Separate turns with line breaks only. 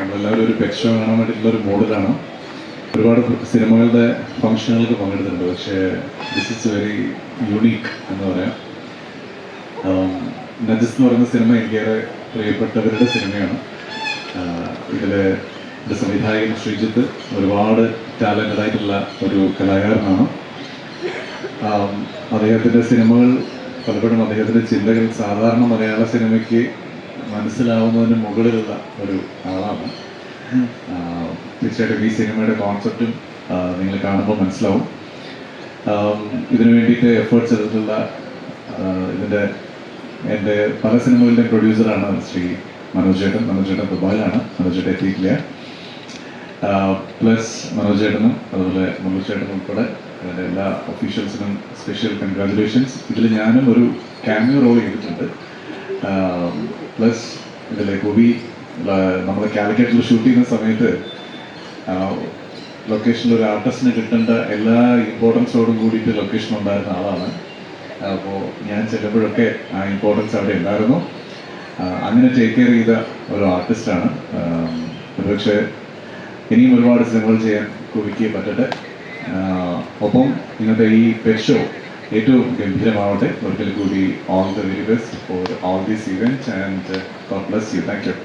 നമ്മളെല്ലാവരും ഒരു pet show കാണാൻ വേണ്ടിയിട്ടുള്ള ഒരു മോഡിലാണ്. ഒരുപാട് സിനിമകളുടെ ഫംഗ്ഷനുകൾക്ക് പങ്കെടുത്തിട്ടുണ്ട്. പക്ഷേ ദിസ് ഇസ് വെരി യുണീക്ക് എന്ന് പറയാം. നജസ് എന്ന് പറയുന്ന സിനിമ എനിക്കേറെ പ്രിയപ്പെട്ടവരുടെ സിനിമയാണ്. ഇതിന്റെ സംവിധായകൻ ശ്രീജിത്ത് ഒരുപാട് ടാലന്റഡ് ആയിട്ടുള്ള ഒരു കലാകാരനാണ്. അദ്ദേഹത്തിന്റെ സിനിമകൾ പലപ്പോഴും അദ്ദേഹത്തിന്റെ ചിന്തകൾ സാധാരണ മലയാള സിനിമയ്ക്ക് മനസ്സിലാവുന്നതിന് മുകളിലുള്ള ഒരു ആളാണ്. തീർച്ചയായിട്ടും ഈ സിനിമയുടെ കോൺസെപ്റ്റും നിങ്ങൾ കാണുമ്പോൾ മനസ്സിലാവും. ഇതിനു വേണ്ടിയിട്ട് എഫേർട്സ് എടുത്തിട്ടുള്ള ആ, ഇതിന്റെ എന്റെ പല സിനിമകളിലെ പ്രൊഡ്യൂസറാണ് ശ്രീ മനോജ് ചേട്ടൻ മനോജ് ചേട്ടൻ ദുബായിലാണ്. മനോജ് ചേട്ടൻ എത്തിയിട്ടില്ല. പ്ലസ് മനോജ് ചേട്ടനും അതുപോലെ മനോജ് ചേട്ടനും ഉൾപ്പെടെ അതിന്റെ എല്ലാ ഒഫീഷ്യൽസിനും സ്പെഷ്യൽ കൺഗ്രാജുലേഷൻസ് ഇതിൽ ഞാനും ഒരു ക്യാമിയോ റോൾ ചെയ്തിട്ടുണ്ട്. പ്ലസ് ഇതിലെ ഗോപി നമ്മൾ കാലിക്കറ്റിൽ ഷൂട്ട് ചെയ്യുന്ന സമയത്ത് ലൊക്കേഷനിൽ ഒരു ആർട്ടിസ്റ്റിന് കിട്ടേണ്ട എല്ലാ ഇമ്പോർട്ടൻസോടും കൂടിയിട്ട് ലൊക്കേഷൻ ഉണ്ടായിരുന്ന ആളാണ്. അപ്പോൾ ഞാൻ ചെല്ലുമ്പോഴൊക്കെ ആ ഇമ്പോർട്ടൻസ് അവിടെ ഉണ്ടായിരുന്നു. അങ്ങനെ ടേക്ക് കെയർ ചെയ്ത ഒരു ആർട്ടിസ്റ്റാണ് ഒരുപക്ഷെ ഇനിയും ഒരുപാട് സിനിമകൾ ചെയ്യാൻ കുവിക്ക് പറ്റട്ടെ. ഒപ്പം ഇന്നത്തെ ഈ പെറ്റ് ഷോ ഏറ്റവും ഗംഭീരമാവട്ടെ ഒരിക്കൽ കൂടി all the very best for all these events and God bless you thank you